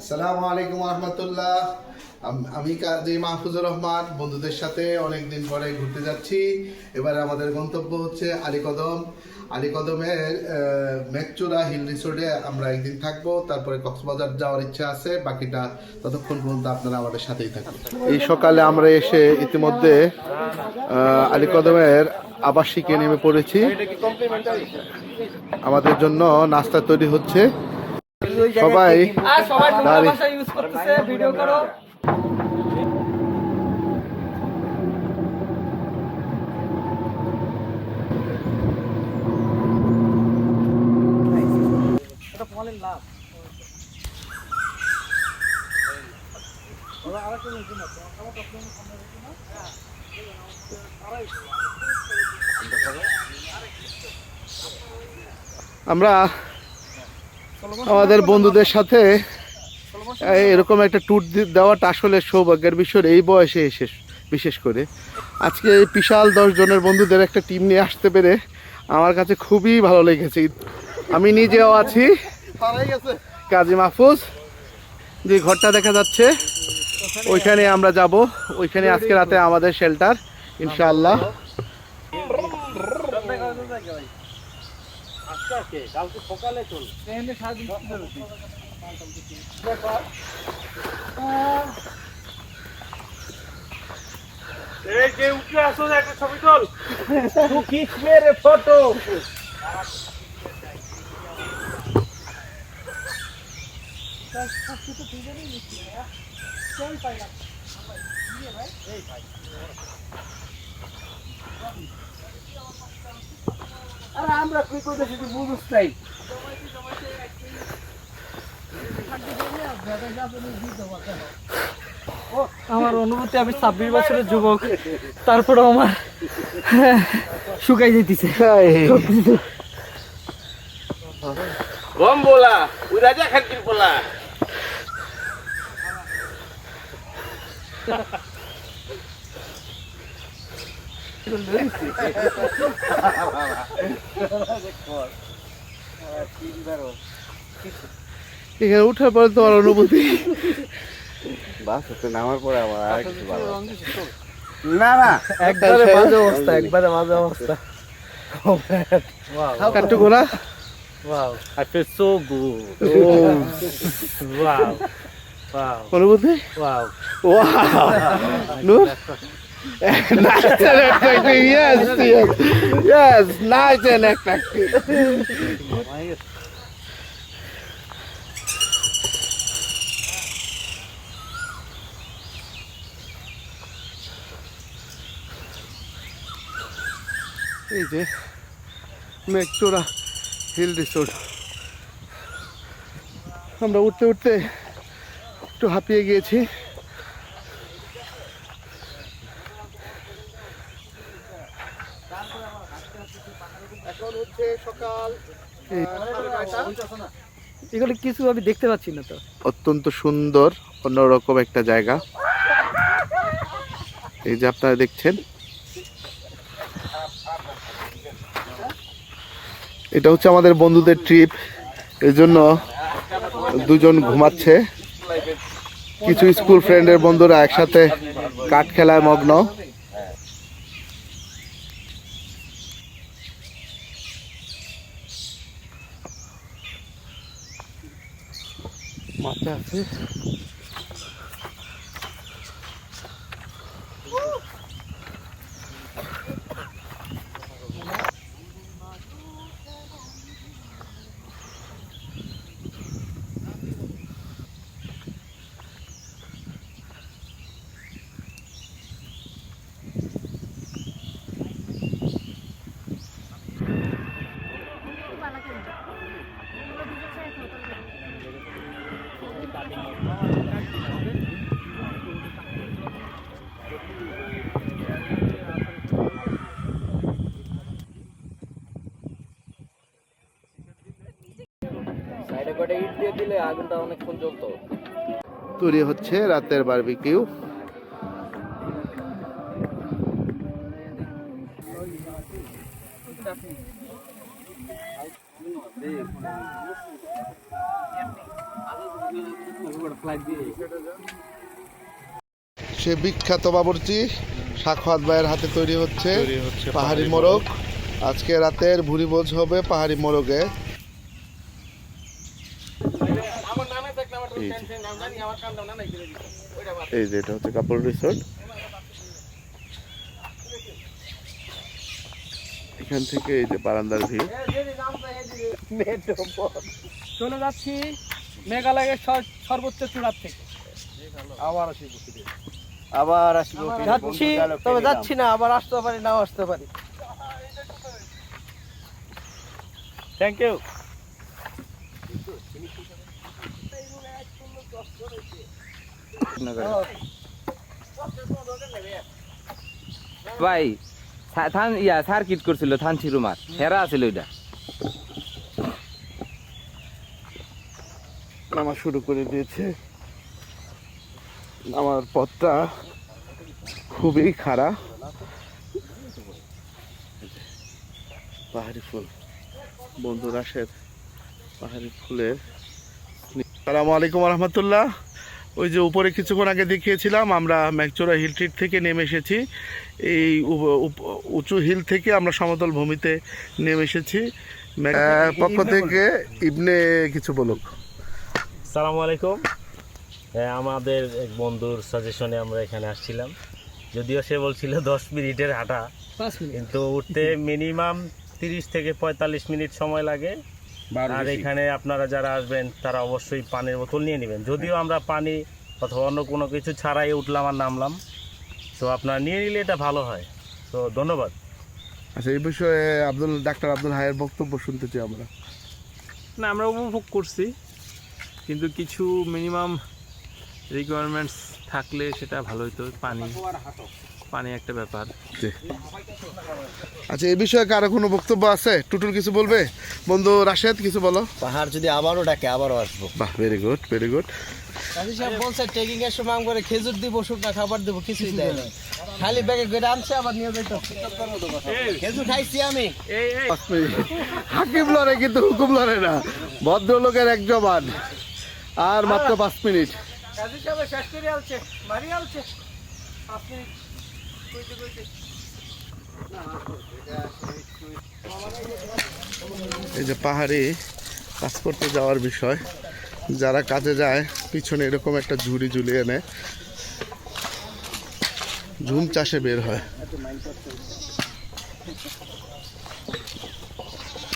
আসসালামু আলাইকুম রহমতুল্লাহ আমি কাজী মাহফুজুর রহমান, বন্ধুদের সাথে অনেকদিন পরে ঘুরতে যাচ্ছি। এবারে আমাদের গন্তব্য হচ্ছে আলীকদম। আলীকদমের মেকচুরা হিল রিসোর্টে আমরা একদিন থাকব। তারপরে কক্সবাজার যাওয়ার ইচ্ছা আছে। বাকিটা ততক্ষণ পর্যন্ত আপনারা আমাদের সাথেই থাকবেন এই সকালে আমরা এসে ইতিমধ্যে আলীকদমের আবাসিকে নেমে পড়েছি। আমাদের জন্য নাস্তা তৈরি হচ্ছে। সবাই। ভিডিও করো এটা বলেন লাভ আমরা আমাদের বন্ধুদের সাথে এরকম একটা ট্যুর দেওয়াটা আসলে সৌভাগ্যের বিষয়, এই বয়সে এসে, বিশেষ করে। আজকে এই বিশাল দশ জনের বন্ধুদের একটা টিম নিয়ে আসতে পেরে আমার কাছে খুবই ভালো লেগেছে। আমি নিজেও আছি। কাজী মাহফুজ, যে ঘরটা দেখা যাচ্ছে, ওইখানে আমরা যাব। ওইখানে আজকে রাতে আমাদের শেল্টার ইনশাআল্লাহ। এমনি সারাদিন কি করবে? এই যে উঠে আসো একটা ছবি তোল। ফটো? আরে আমরা কি বুঝুস নাই। আমার অনুভূতি আমি ছাব্বিশ বছরের যুবক তারপরে আমার শুকাই যেতেছে গম বলা ওই রাজা বলা এখানে উঠার পরে তোমার অনুভূতি না না একবারে বাজে অবস্থা একবারে বাজে অবস্থা কাট্টুকোনা Wow, I feel so good. Wow. Wow. অনুভূতি Wow. Wow! Nur? Nice and attractive, yes, yes. Yes, nice and attractive. এই যে মেঘচোরা হিল রিসোর্ট আমরা উঠতে উঠতে একটু হাঁপিয়ে গিয়েছি এখন হচ্ছে সকাল এগুলো কিছু আমি দেখতে পাচ্ছি না তো। অত্যন্ত সুন্দর, অন্যরকম একটা জায়গা। এই যে আপনারা দেখছেন, এটা হচ্ছে আমাদের বন্ধুদের ট্রিপ। এই জন্য দুজন ঘুমাচ্ছে। কিছু স্কুল ফ্রেন্ডের বন্ধুরা একসাথে কাঠ খেলায় মগ্ন। মাথা আছে সাইডে ইট দিয়ে দিলে অনেকক্ষণ তৈরি হচ্ছে রাতের বারবিকিউ সে বিখ্যাত বাবরচি ভাইয়ের হাতে তৈরি হচ্ছে পাহাড়ি মোরগ। আজকে রাতের ভুরি ভোজ হবে পাহাড়ি মোরগে। এই যে। এটা হচ্ছে কাপড় রিসোর্ট এখান থেকে এই যে বারান্দার ভিউ। চলে যাচ্ছি। মেঘালয়ের সর্বোচ্চ চূড়ার থেকে। আবার আসব যাচ্ছি তবে যাচ্ছি না আবার আসতে পারি নাও আসতে পারি। থ্যাংক ইউ ভাই থান ইয়া সার্কিট করছিল থানছি রুমার। হেরা আছিল ওইটা। নামা শুরু করে দিয়েছে। আমার পথটা খুবই খারাপ। পাহাড়ি ফুল। বন্ধু রাশের পাহাড়ি ফুলের সালামু আলাইকুম রহমতুল্লাহ। ওই যে উপরে কিছুক্ষণ আগে দেখিয়েছিলাম, আমরা ম্যাকচোরা হিল ট্রিট থেকে নেমে এসেছি। এই উঁচু হিল থেকে আমরা সমতল ভূমিতে নেমে এসেছি। পক্ষ থেকে ইবনে কিছু বলুক। সালামু আলাইকুম। হ্যাঁ আমাদের এক বন্ধুর সাজেশনে আমরা এখানে আসছিলাম। যদিও সে বলছিল দশ মিনিটের হাঁটা কিন্তু উঠতে মিনিমাম তিরিশ থেকে পঁয়তাল্লিশ মিনিট সময় লাগে। আর এখানে আপনারা যারা আসবেন তারা অবশ্যই পানির বোতল নিয়ে নেবেন। যদিও আমরা পানি অথবা অন্য কোনো কিছু ছাড়াই উঠলাম আর নামলাম তো আপনারা নিয়ে নিলে এটা ভালো হয়। তো ধন্যবাদ। আচ্ছা এই বিষয়ে আব্দুল ডাক্তার আব্দুল হায়ের বক্তব্য শুনতে চাই আমরা। না আমরা উপভোগ করছি। কিন্তু কিছু মিনিমাম রিকোয়ারমেন্টস থাকলে সেটা ভালো হতো পানি। পানি একটা ব্যাপার। আচ্ছা এই বিষয়ে কারও কোনো বক্তব্য আছে? টুটুল কিছু বলবে? বন্ধু রাশেদ কিছু বলো? পাহাড় যদি আবারও ডাকে আবারও আসব। বাহ very good very good Kazi সাহেব বলছে ট্রেকিং এর সময় করে খেজুর দিব শুকনা খাবার দিব কিছুই দেয় না। খালি ব্যাগে করে আনছে আবার নিয়ে যাইতো। খেজুর খাইছি আমি। হাকিম লড়ে কিন্তু হুকুম লড়ে না। ভদ্রলোকের এক জবান। আর মাত্র পাঁচ মিনিট। এই যে পাহাড়ে কাজ করতে যাওয়ার বিষয় যারা কাজে যায় পিছনে এরকম একটা ঝুড়ি ঝুলিয়ে এনে ঝুম চাষে বের হয়।